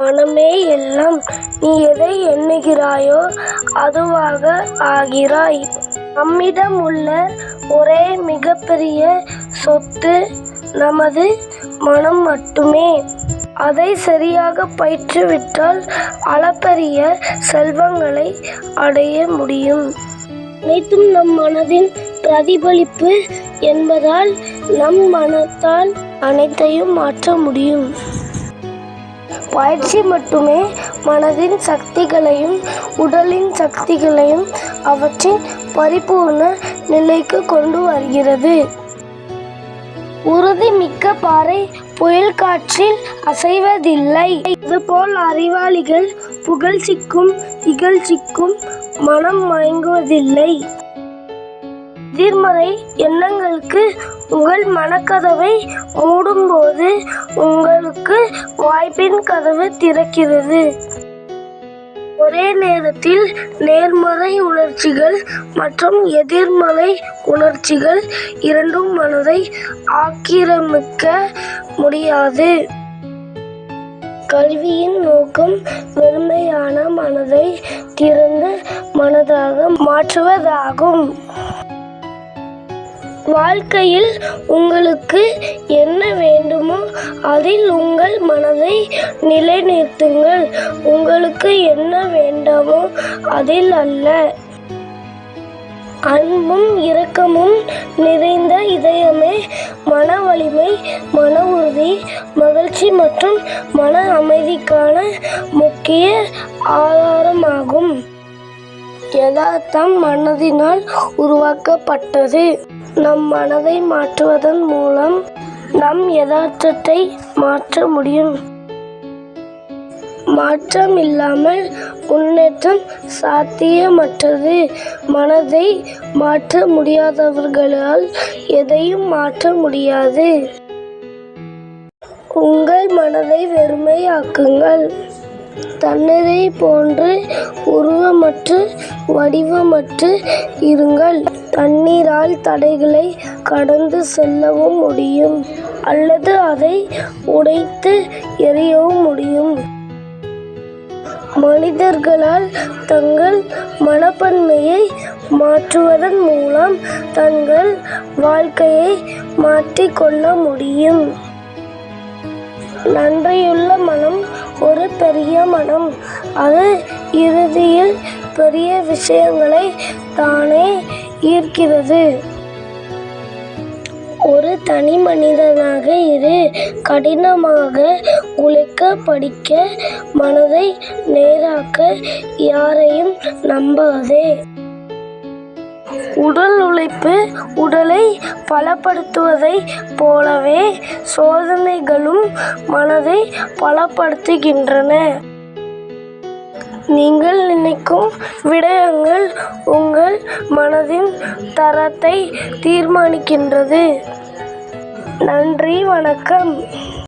மனமே எல்லாம் நீ எதை எண்ணுகிறாயோ அதுவாக ஆகிறாய். நம்மிடம் உள்ள ஒரே மிகப்பெரிய சொத்து நமது மனம் மட்டுமே. அதை சரியாக பயிற்றுவிட்டால் அளப்பரிய செல்வங்களை அடைய முடியும். அனைத்தும் நம் மனதின் பிரதிபலிப்பு என்பதால் நம் மனத்தால் அனைத்தையும் மாற்ற முடியும். பயிற்சி மட்டுமே மனதின் சக்திகளையும் உடலின் சக்திகளையும் அவற்றின் பரிபூர்ண நிலைக்கு கொண்டு வருகிறது. உறுதி மிக்க பாறை புயல் காற்றில் அசைவதில்லை. இதுபோல் அறிவாளிகள் புகழ்ச்சிக்கும் இகழ்ச்சிக்கும் மனம் மயங்குவதில்லை. எதிர்மறை எண்ணங்களுக்கு உங்கள் மனக்கதவை மூடும்போது உங்களுக்கு வாய்ப்பின் கதவு திறக்கிறது. ஒரே நேரத்தில் நேர்மறை உணர்ச்சிகள் மற்றும் எதிர்மறை உணர்ச்சிகள் இரண்டும் மனதை ஆக்கிரமிக்க முடியாது. கல்வியின் நோக்கம் வெறுமையான மனதை திறந்த மனதாக மாற்றுவதாகும். வாழ்க்கையில் உங்களுக்கு என்ன வேண்டுமோ அதில் உங்கள் மனதை நிலைநிறுத்துங்கள் உங்களுக்கு என்ன வேண்டாமோ அதில் அல்ல. அன்பும் இரக்கமும் நிறைந்த இதயமே மன வலிமை மன உறுதி மகிழ்ச்சி மற்றும் மன அமைதிக்கான முக்கிய ஆதாரமாகும். யதார்த்தம் மனதினால் உருவாக்கப்பட்டது. நம் மனதை மாற்றுவதன் மூலம் நம் யதார்த்தத்தை மாற்ற முடியும். மாற்றம் இல்லாமல் முன்னேற்றம் சாத்தியமற்றது. மனதை மாற்ற முடியாதவர்களால் எதையும் மாற்ற முடியாது. உங்கள் மனதை வெறுமையாக்குங்கள். தண்ணீரைப் போன்று உருவமற்று வடிவமற்று இருங்கள். தண்ணீரால் தடைகளை கடந்து செல்லவும் முடியும் அல்லது அதை உடைத்து எறியவும் முடியும். மனிதர்களால் தங்கள் மனப்பன்மையை மாற்றுவதன் மூலம் தங்கள் வாழ்க்கையை மாற்றிக்கொள்ள முடியும். நன்றியுள்ள மனம் ஒரு பெரிய மனம். அது இறுதியில் பெரிய விஷயங்களை தானே ஈர்க்கிறது. ஒரு தனி மனிதனாக இரு. கடினமாக உழைக்க படிக்க மனதை நேராக்க யாரையும் நம்பாதே. உடல் உழைப்பு உடலை பலப்படுத்துவதைப் போலவே சோதனைகளும் மனதை பலப்படுத்துகின்றன. நீங்கள் நினைக்கும் விடயங்கள் உங்கள் மனதின் தரத்தை தீர்மானிக்கின்றது. நன்றி வணக்கம்.